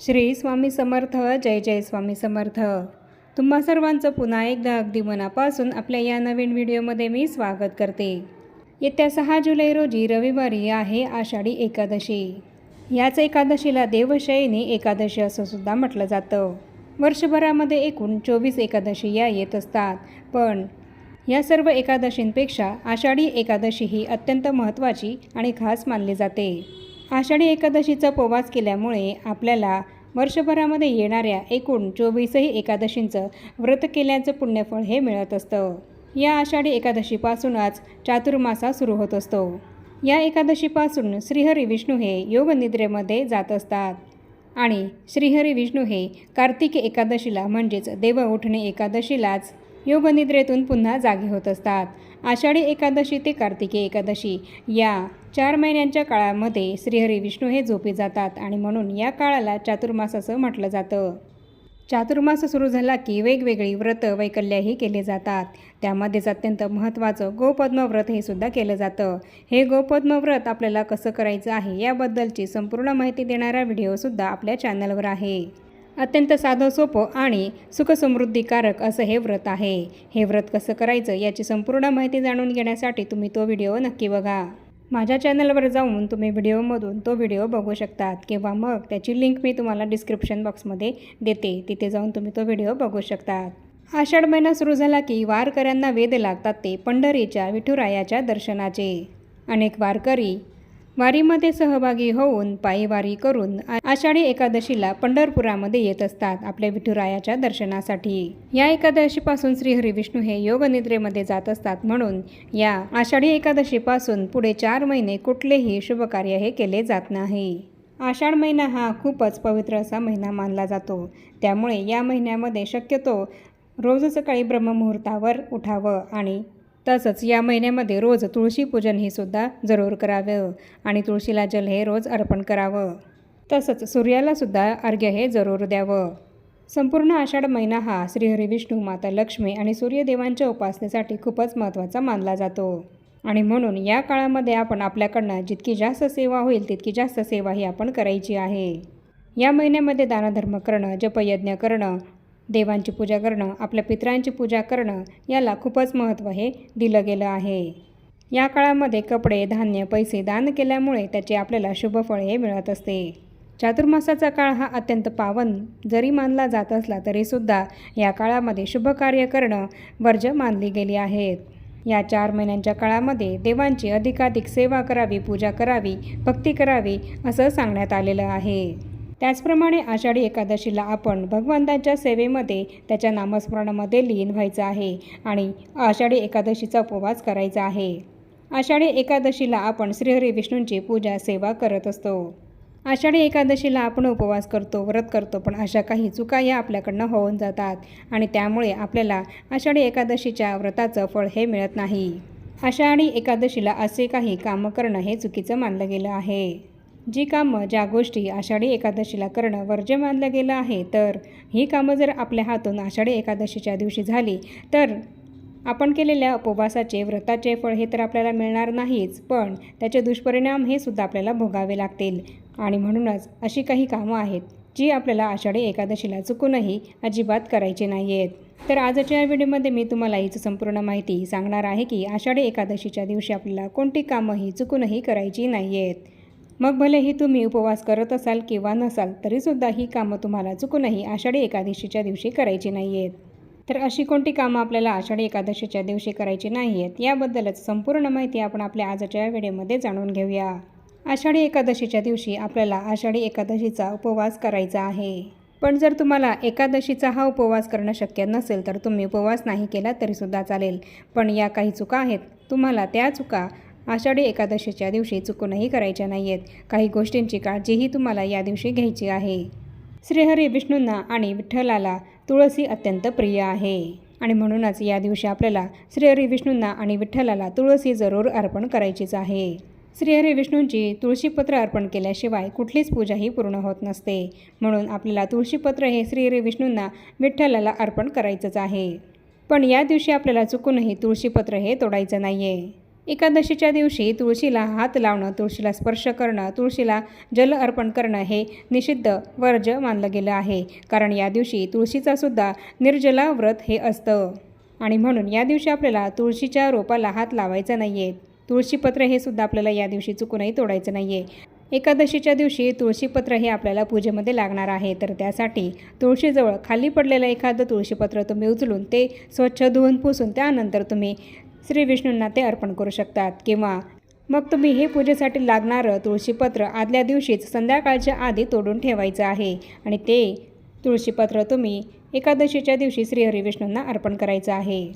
श्री स्वामी समर्थ जय जय स्वामी समर्थ. तुम्हा सर्वांचं पुन्हा एकदा अगदी मनापासून आपल्या या नवीन व्हिडिओमध्ये मी स्वागत करते. येत्या सहा जुलै रोजी रविवारी आहे आषाढी एकादशी. याच एकादशीला देवशयनी एकादशी असं सुद्धा म्हटलं जातं. वर्षभरामध्ये एकूण चोवीस एकादशी या येत असतात. पण या सर्व एकादशींपेक्षा आषाढी एकादशी ही अत्यंत महत्त्वाची आणि खास मानली जाते. आषाढी एकादशीचा उपवास केल्यामुळे आपल्याला वर्षभरामध्ये येणाऱ्या एकूण चोवीसही एकादशींचं व्रत केल्याचं पुण्यफळ हे मिळत असतं. या आषाढी एकादशीपासूनच चातुर्मासा सुरू होत असतो. या एकादशीपासून श्रीहरी विष्णू हे योगनिद्रेमध्ये जात असतात. आणि श्रीहरी विष्णू हे कार्तिक एकादशीला म्हणजेच देव उठणे एकादशीलाच योगनिद्रेतून पुन्हा जागे होत असतात. आषाढी एकादशी ते कार्तिकी एकादशी या चार महिन्यांच्या काळामध्ये श्रीहरी विष्णू हे झोपी जातात आणि म्हणून या काळाला चातुर्मास असं म्हटलं जातं. चातुर्मास सुरू झाला की वेगवेगळी व्रत वैकल्यही केले जातात. त्यामध्येच अत्यंत महत्त्वाचं गोपद्म व्रत हे सुद्धा केलं जातं. हे गोपद्म व्रत आपल्याला कसं करायचं आहे याबद्दलची संपूर्ण माहिती देणारा व्हिडिओसुद्धा आपल्या चॅनलवर आहे. अत्यंत साधं सोपं आणि सुखसमृद्धीकारक असं हे व्रत आहे. हे व्रत कसं करायचं याची संपूर्ण माहिती जाणून घेण्यासाठी तुम्ही तो व्हिडिओ नक्की बघा. माझ्या चॅनलवर जाऊन तुम्ही व्हिडिओमधून तो व्हिडिओ बघू शकतात किंवा मग त्याची लिंक मी तुम्हाला डिस्क्रिप्शन बॉक्समध्ये देते. तिथे जाऊन तुम्ही तो व्हिडिओ बघू शकतात. आषाढ महिना सुरू झाला की वारकऱ्यांना वेध लागतात ते पंढरीच्या विठुरायाच्या दर्शनाचे. अनेक वारकरी वारीमध्ये सहभागी होऊन पायीवारी करून आषाढी एकादशीला पंढरपुरामध्ये येत असतात आपल्या विठुरायाच्या दर्शनासाठी. या एकादशीपासून श्रीहरी विष्णू हे योगनिद्रेमध्ये जात असतात म्हणून या आषाढी एकादशीपासून पुढे चार महिने कुठलेही शुभकार्य हे केले जात नाही. आषाढ महिना हा खूपच पवित्र असा महिना मानला जातो. त्यामुळे या महिन्यामध्ये शक्यतो रोज सकाळी ब्रह्ममुहूर्तावर उठावं आणि तसंच या महिन्यामध्ये रोज तुळशी पूजन हे सुद्धा जरूर करावं आणि तुळशीला जल हे रोज अर्पण करावं. तसंच सूर्यालासुद्धा अर्घ्य हे जरूर द्यावं. संपूर्ण आषाढ महिना हा श्रीहरी विष्णू माता लक्ष्मी आणि सूर्यदेवांच्या उपासनेसाठी खूपच महत्त्वाचा मानला जातो. आणि म्हणून या काळामध्ये आपण आपल्याकडनं जितकी जास्त सेवा होईल तितकी जास्त सेवा ही आपण करायची आहे. या महिन्यामध्ये दानधर्म करणं जपयज्ञ करणं देवांची पूजा करणं आपल्या पितरांची पूजा करणं याला खूपच महत्त्व हे दिलं गेलं आहे. या काळामध्ये कपडे धान्य पैसे दान केल्यामुळे त्याचे आपल्याला शुभफळ हे मिळत असते. चातुर्मासाचा काळ हा अत्यंत पावन जरी मानला जात असला तरीसुद्धा या काळामध्ये शुभ कार्य करणं वर्ज मानली गेली आहेत या चार महिन्यांच्या काळामध्ये देवांची अधिकाधिक सेवा करावी पूजा करावी भक्ती करावी असं सांगण्यात आलेलं आहे. त्याचप्रमाणे आषाढी एकादशीला आपण भगवंतांच्या सेवेमध्ये त्याच्या नामस्मरणामध्ये लीन व्हायचं आहे आणि आषाढी एकादशीचा उपवास करायचा आहे. आषाढी एकादशीला आपण श्रीहरी विष्णूंची पूजा सेवा करत असतो. आषाढी एकादशीला आपण उपवास करतो व्रत करतो पण अशा काही चुका या आपल्याकडनं होऊन जातात आणि त्यामुळे आपल्याला आषाढी एकादशीच्या व्रताचं फळ हे मिळत नाही. आषाढी एकादशीला असे काही कामं करणं हे चुकीचं मानलं गेलं आहे. जी कामं ज्या गोष्टी आषाढी एकादशीला करणं वर्ज्य मानलं गेलं आहे तर ही कामं जर आपल्या हातून आषाढी एकादशीच्या दिवशी झाली तर आपण केलेल्या उपवासाचे व्रताचे फळ हे तर आपल्याला मिळणार नाहीच पण त्याचे दुष्परिणाम हे सुद्धा आपल्याला भोगावे लागतील. आणि म्हणूनच अशी काही कामं आहेत जी आपल्याला आषाढी एकादशीला चुकूनही अजिबात करायची नाही आहेत तर आजच्या या व्हिडिओमध्ये मी तुम्हाला हीच संपूर्ण माहिती सांगणार आहे की आषाढी एकादशीच्या दिवशी आपल्याला कोणती कामंही चुकूनही करायची नाही आहेत मग भलेही तुम्ही उपवास करत असाल किंवा नसाल तरीसुद्धा ही कामं तुम्हाला चुकूनही आषाढी एकादशीच्या दिवशी करायची नाही आहेत तर अशी कोणती कामं आपल्याला आषाढी एकादशीच्या दिवशी करायची नाही आहेत याबद्दलच संपूर्ण माहिती आपण आपल्या आजच्या वेळेमध्ये व्हिडिओमध्ये जाणून घेऊया. आषाढी एकादशीच्या दिवशी आपल्याला आषाढी एकादशीचा उपवास करायचा आहे. पण जर तुम्हाला एकादशीचा हा उपवास करणं शक्य नसेल तर तुम्ही उपवास नाही केला तरीसुद्धा चालेल. पण या काही चुका आहेत तुम्हाला त्या चुका आषाढी एकादशीच्या दिवशी चुकूनही करायच्या नाही आहेत काही गोष्टींची काळजीही तुम्हाला या दिवशी घ्यायची आहे. श्रीहरी विष्णूंना आणि विठ्ठलाला तुळसी अत्यंत प्रिय आहे. आणि म्हणूनच या दिवशी आपल्याला श्रीहरी विष्णूंना आणि विठ्ठलाला तुळसी जरूर अर्पण करायचीच आहे. श्रीहरी विष्णूंची तुळशीपत्र अर्पण केल्याशिवाय कुठलीच पूजाही पूर्ण होत नसते. म्हणून आपल्याला तुळशीपत्र हे श्रीहरी विष्णूंना विठ्ठलाला अर्पण करायचंच आहे. पण या दिवशी आपल्याला चुकूनही तुळशीपत्र हे तोडायचं नाही आहे एकादशीच्या दिवशी तुळशीला हात लावणं तुळशीला स्पर्श करणं तुळशीला जल अर्पण करणं हे निषिद्ध वर्ज मानलं गेलं आहे. कारण या दिवशी तुळशीचासुद्धा निर्जला व्रत हे असतं. आणि म्हणून या दिवशी आपल्याला तुळशीच्या रोपाला हात लावायचा नाही आहे तुळशीपत्र हे सुद्धा आपल्याला या दिवशी चुकूनही तोडायचं नाही आहे एकादशीच्या दिवशी तुळशीपत्र हे आपल्याला पूजेमध्ये लागणार आहे. तर त्यासाठी तुळशीजवळ खाली पडलेलं एखादं तुळशीपत्र तुम्ही उचलून ते स्वच्छ धुवून पुसून त्यानंतर तुम्ही श्री विष्णूंना ते अर्पण करू शकतात. किंवा मग तुम्ही हे पूजेसाठी लागणारं तुळशीपत्र आदल्या दिवशीच संध्याकाळच्या आधी तोडून ठेवायचं आहे. आणि ते तुळशीपत्र तुम्ही एकादशीच्या दिवशी श्रीहरी विष्णूंना अर्पण करायचं आहे.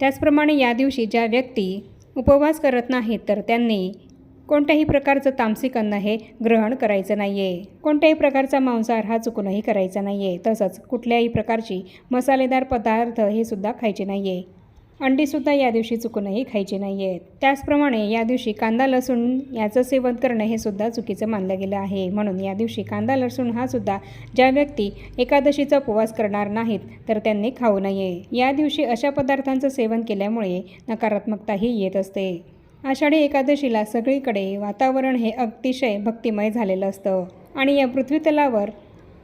त्याचप्रमाणे या दिवशी ज्या व्यक्ती उपवास करत नाहीत तर त्यांनी कोणत्याही प्रकारचं तामसिक अन्न हे ग्रहण करायचं नाही आहे कोणत्याही प्रकारचा मांसाहार हा चुकूनही करायचा नाही आहे तसंच कुठल्याही प्रकारची मसालेदार पदार्थ हे सुद्धा खायचे नाही आहे अंडीसुद्धा या दिवशी चुकूनही खायची नाही आहेत त्याचप्रमाणे या दिवशी कांदा लसूण याचं सेवन करणं हे सुद्धा चुकीचं मानलं गेलं आहे. म्हणून या दिवशी कांदा लसूण हा सुद्धा ज्या व्यक्ती एकादशीचा उपवास करणार नाहीत तर त्यांनी खाऊ नये. या दिवशी अशा पदार्थांचं सेवन केल्यामुळे नकारात्मकताही येत असते. आषाढी एकादशीला सगळीकडे वातावरण हे अतिशय भक्तिमय झालेलं असतं. आणि या पृथ्वीतलावर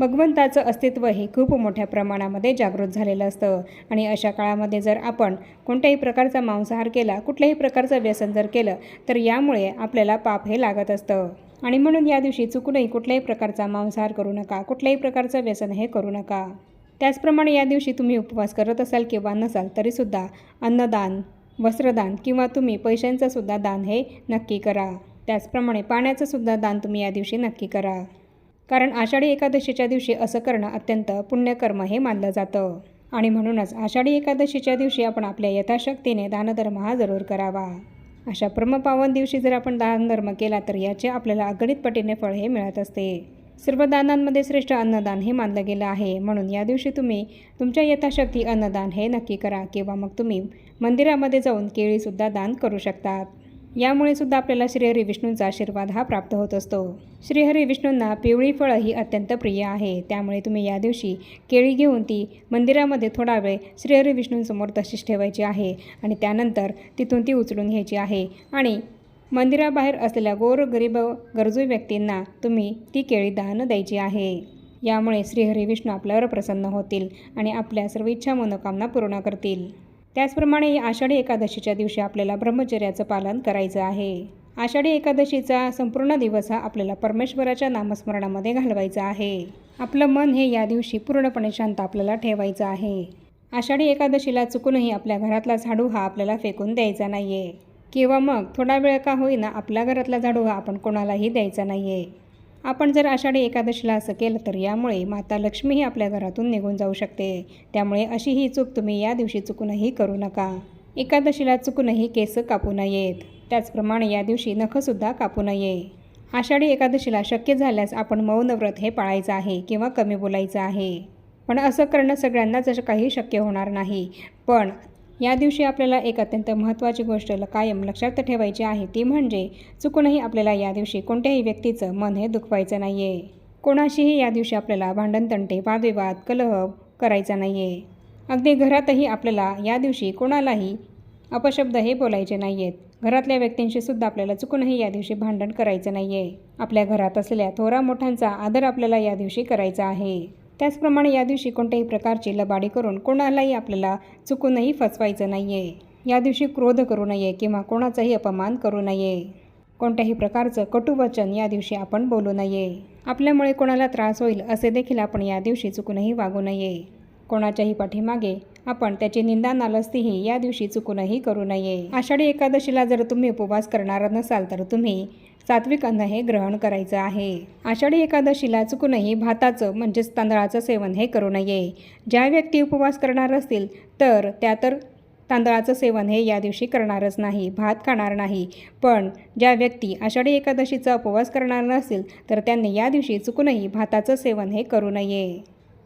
भगवंताचं अस्तित्व हे खूप मोठ्या प्रमाणामध्ये जागृत झालेलं असतं. आणि अशा काळामध्ये जर आपण कोणत्याही प्रकारचा मांसाहार केला कुठल्याही प्रकारचं व्यसन जर केलं तर यामुळे आपल्याला पाप हे लागत असतं. आणि म्हणून या दिवशी चुकूनही कुठल्याही प्रकारचा मांसाहार करू नका कुठल्याही प्रकारचं व्यसन हे करू नका. त्याचप्रमाणे या दिवशी तुम्ही उपवास करत असाल किंवा नसाल तरीसुद्धा अन्नदान वस्त्रदान किंवा तुम्ही पैशांचंसुद्धा दान हे नक्की करा. त्याचप्रमाणे पाण्याचंसुद्धा दान तुम्ही या दिवशी नक्की करा. कारण आषाढी एकादशीच्या दिवशी असं करणं अत्यंत पुण्यकर्म हे मानलं जातं. आणि म्हणूनच आषाढी एकादशीच्या दिवशी आपण आपल्या यथाशक्तीने दानधर्म हा जरूर करावा. अशा परमपावन दिवशी जर आपण दानधर्म केला तर याचे आपल्याला अगणित पटीने फळ हे मिळत असते. सर्व दानांमध्ये श्रेष्ठ अन्नदान हे मानलं गेलं आहे. म्हणून या दिवशी तुम्ही तुमच्या यथाशक्ती अन्नदान हे नक्की करा किंवा मग तुम्ही मंदिरामध्ये जाऊन केळीसुद्धा दान करू शकतात. यामुळे सुद्धा आपल्याला श्रीहरी विष्णूंचा आशीर्वाद हा प्राप्त होत असतो. श्रीहरी विष्णूंना पिवळी फळं ही अत्यंत प्रिय आहे. त्यामुळे तुम्ही या दिवशी केळी घेऊन ती मंदिरामध्ये थोडा वेळ श्रीहरी विष्णूंसमोर तशीच ठेवायची आहे आणि त्यानंतर तिथून ती उचलून घ्यायची आहे. आणि मंदिराबाहेर असलेल्या गोरगरीब गरजू व्यक्तींना तुम्ही ती केळी दान द्यायची आहे. यामुळे श्रीहरी विष्णू आपल्यावर प्रसन्न होतील आणि आपल्या सर्व इच्छा मनोकामना पूर्ण करतील. त्याचप्रमाणे आषाढी एकादशीच्या दिवशी आपल्याला ब्रह्मचर्याचं पालन करायचं आहे. आषाढी एकादशीचा संपूर्ण दिवस हा आपल्याला परमेश्वराच्या नामस्मरणामध्ये घालवायचा आहे. आपलं मन हे या दिवशी पूर्णपणे शांत आपल्याला ठेवायचं आहे. आषाढी एकादशीला चुकूनही आपल्या घरातला झाडू हा आपल्याला फेकून द्यायचा नाही आहे किंवा मग थोडा वेळ का होईना आपल्या घरातला झाडू हा आपण कोणालाही द्यायचा नाही आहे आपण जर आषाढी एकादशीला असं केलं तर यामुळे माता लक्ष्मीही आपल्या घरातून निघून जाऊ शकते. त्यामुळे अशी ही चूक तुम्ही या दिवशी चुकूनही करू नका. एकादशीला चुकूनही केस कापू नयेत. त्याचप्रमाणे या दिवशी नखंसुद्धा कापू नये. आषाढी एकादशीला शक्य झाल्यास आपण मौन व्रत हे पाळायचं आहे किंवा कमी बोलायचं आहे. पण असं करणं सगळ्यांनाच जसं काही शक्य होणार नाही. पण या दिवशी आपल्याला एक अत्यंत महत्त्वाची गोष्ट ल- कायम लक्षात ठेवायची आहे. ती म्हणजे चुकूनही आपल्याला या दिवशी कोणत्याही व्यक्तीचं मन हे दुखवायचं नाही आहे कोणाशीही या दिवशी आपल्याला भांडणतंटे वादविवाद कलह करायचा नाही आहे अगदी घरातही आपल्याला या दिवशी कोणालाही अपशब्द हे बोलायचे नाही आहेत घरातल्या व्यक्तींशी सुद्धा आपल्याला चुकूनही या दिवशी भांडण करायचं नाही आहे आपल्या घरात असलेल्या थोरा मोठ्यांचा आदर आपल्याला या दिवशी करायचा आहे. त्याचप्रमाणे या दिवशी कोणत्याही प्रकारची लबाडी करून कोणालाही आपल्याला चुकूनही फसवायचं नाही आहे या दिवशी क्रोध करू नये किंवा कोणाचाही अपमान करू नये. कोणत्याही प्रकारचं कटुवचन या दिवशी आपण बोलू नये. आपल्यामुळे कोणाला त्रास होईल असे देखील आपण या दिवशी चुकूनही वागू नये. कोणाच्याही पाठीमागे आपण त्याची निंदा नालस्तीही या दिवशी चुकूनही करू नये. आषाढी एकादशीला जर तुम्ही उपवास करणार नसाल तर तुम्ही सात्विक अन्न हे ग्रहण करायचं आहे. आषाढी एकादशीला चुकूनही भाताचं म्हणजेच तांदळाचं सेवन हे करू नये. ज्या व्यक्ती उपवास करणार असतील तर त्या तर तांदळाचं सेवन हे या दिवशी करणारच नाही भात खाणार नाही. पण ज्या व्यक्ती आषाढी एकादशीचा उपवास करणार नसतील तर त्यांनी या दिवशी चुकूनही भाताचं सेवन हे करू नये.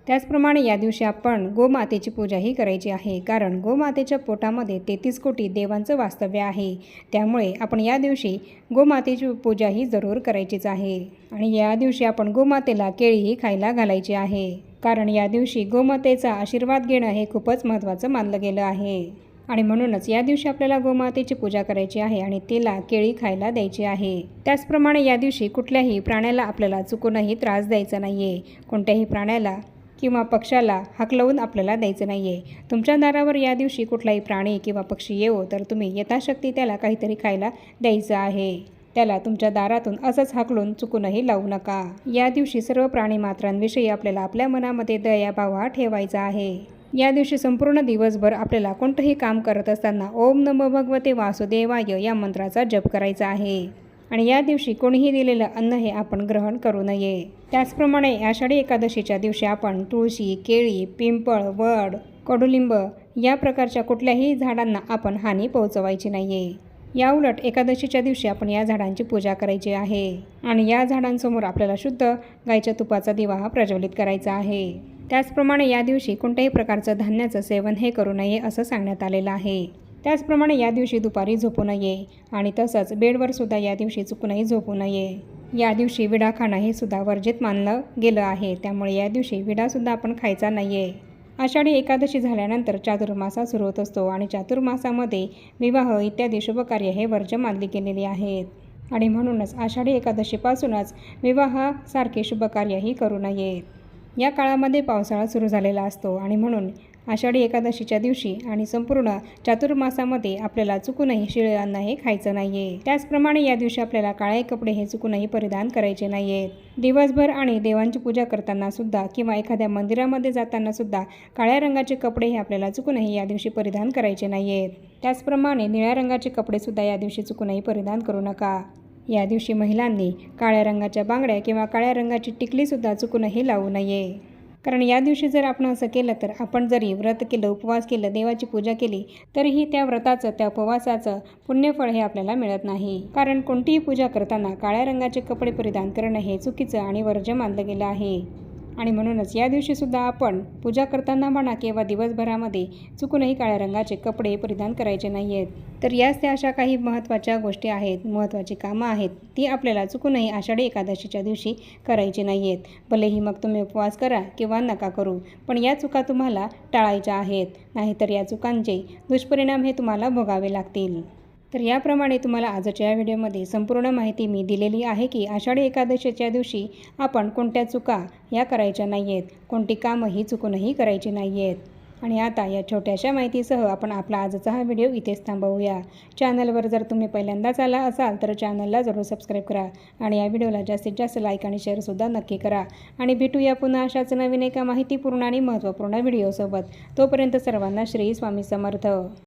त्याचप्रमाणे या दिवशी आपण गोमातेची पूजाही करायची आहे. कारण गोमातेच्या पोटामध्ये तेहतीस कोटी देवांचं वास्तव्य आहे. त्यामुळे आपण या दिवशी गोमातेची पूजाही जरूर करायचीच आहे. आणि या दिवशी आपण गोमातेला केळीही खायला घालायची आहे. कारण या दिवशी गोमातेचा आशीर्वाद घेणं हे खूपच महत्त्वाचं मानलं गेलं आहे. आणि म्हणूनच या दिवशी आपल्याला गोमातेची पूजा करायची आहे आणि तिला केळी खायला द्यायची आहे. त्याचप्रमाणे या दिवशी कुठल्याही प्राण्याला आपल्याला चुकूनही त्रास द्यायचा नाही आहे कोणत्याही प्राण्याला किंवा पक्षाला हकलवून आपल्याला द्यायचं नाही आहे तुमच्या दारावर या दिवशी कुठलाही प्राणी किंवा पक्षी येवो तर तुम्ही यथाशक्ती त्याला काहीतरी खायला द्यायचं आहे. त्याला तुमच्या दारातून असंच हाकलून चुकूनही लावू नका. या दिवशी सर्व प्राणी मात्रांविषयी आपल्याला आपल्या मनामध्ये दयाभाव हा ठेवायचा आहे. या दिवशी संपूर्ण दिवसभर आपल्याला कोणतंही काम करत असताना ओम नम भगवते वासुदेवाय या मंत्राचा जप करायचा आहे. आणि या दिवशी कोणीही दिलेलं अन्न हे आपण ग्रहण करू नये. त्याचप्रमाणे आषाढी एकादशीच्या दिवशी आपण तुळशी केळी पिंपळ वड कडुलिंब या प्रकारच्या कुठल्याही झाडांना आपण हानी पोहोचवायची नाही आहे या उलट एकादशीच्या दिवशी आपण या झाडांची पूजा करायची आहे आणि या झाडांसमोर आपल्याला शुद्ध गायच्या तुपाचा दिवा हा प्रज्वलित करायचा आहे. त्याचप्रमाणे या दिवशी कोणत्याही प्रकारचं धान्याचं सेवन हे करू नये असं सांगण्यात आलेलं आहे. त्याचप्रमाणे या दिवशी दुपारी झोपू नये आणि तसंच बेडवर सुद्धा या दिवशी चुकूनही झोपू नये. या दिवशी विडा खाणं हे सुद्धा वर्जित मानलं गेलं आहे. त्यामुळे या दिवशी विडासुद्धा आपण खायचा नाही आहे आषाढी एकादशी झाल्यानंतर चातुर्मासा सुरू होत असतो आणि चातुर्मासामध्ये विवाह इत्यादी शुभकार्य हे वर्ज्य मानली गेलेली आहेत. आणि म्हणूनच आषाढी एकादशीपासूनच विवाहासारखे शुभकार्यही करू नयेत. या काळामध्ये पावसाळा सुरू झालेला असतो आणि म्हणून आषाढी एकादशीच्या दिवशी आणि संपूर्ण चातुर्मासामध्ये आपल्याला चुकूनही शिळे अन्न हे खायचं नाही आहे त्याचप्रमाणे या दिवशी आपल्याला काळे कपडे हे चुकूनही परिधान करायचे नाही आहेत दिवसभर आणि देवांची पूजा करताना सुद्धा किंवा एखाद्या मंदिरामध्ये जाताना सुद्धा काळ्या रंगाचे कपडे हे आपल्याला चुकूनही या दिवशी परिधान करायचे नाही आहेत त्याचप्रमाणे निळ्या रंगाचे कपडेसुद्धा या दिवशी चुकूनही परिधान करू नका. या दिवशी महिलांनी काळ्या रंगाच्या बांगड्या किंवा काळ्या रंगाची टिकलीसुद्धा चुकूनही लावू नये. कारण या दिवशी जर आपण असं केलं तर आपण जरी व्रत केलं उपवास केलं देवाची पूजा केली तरीही त्या व्रताचं त्या उपवासाचं पुण्यफळ हे आपल्याला मिळत नाही. कारण कोणतीही पूजा करताना काळ्या रंगाचे कपडे परिधान करणं हे चुकीचं आणि वर्ज्य मानलं गेलं आहे. आणि म्हणूनच या दिवशीसुद्धा आपण पूजा करताना म्हणा किंवा दिवसभरामध्ये चुकूनही काळ्या रंगाचे कपडे परिधान करायचे नाही आहेत तर याच त्या अशा काही महत्त्वाच्या गोष्टी आहेत महत्त्वाची कामं आहेत ती आपल्याला चुकूनही आषाढी एकादशीच्या दिवशी करायची नाही आहेत भलेही मग तुम्ही उपवास करा किंवा नका करू पण या चुका तुम्हाला टाळायच्या आहेत नाहीतर या चुकांचे दुष्परिणाम हे तुम्हाला भोगावे लागतील. तर याप्रमाणे तुम्हाला आजच्या या व्हिडिओमध्ये संपूर्ण माहिती मी दिलेली आहे की आषाढी एकादशीच्या दिवशी आपण कोणत्या चुका या करायच्या नाही आहेत कोणती कामंही चुकूनही करायची नाही आहेत आणि आता या छोट्याशा माहितीसह आपण आपला आजचा हा व्हिडिओ इथेच थांबवूया. चॅनलवर जर तुम्ही पहिल्यांदाच आला असाल तर चॅनलला जरूर सबस्क्राईब करा आणि या व्हिडिओला जास्तीत जास्त लाईक आणि शेअरसुद्धा नक्की करा. आणि भेटूया पुन्हा अशाच नवीन एका माहितीपूर्ण आणि महत्त्वपूर्ण व्हिडिओसोबत. तोपर्यंत सर्वांना श्री स्वामी समर्थ.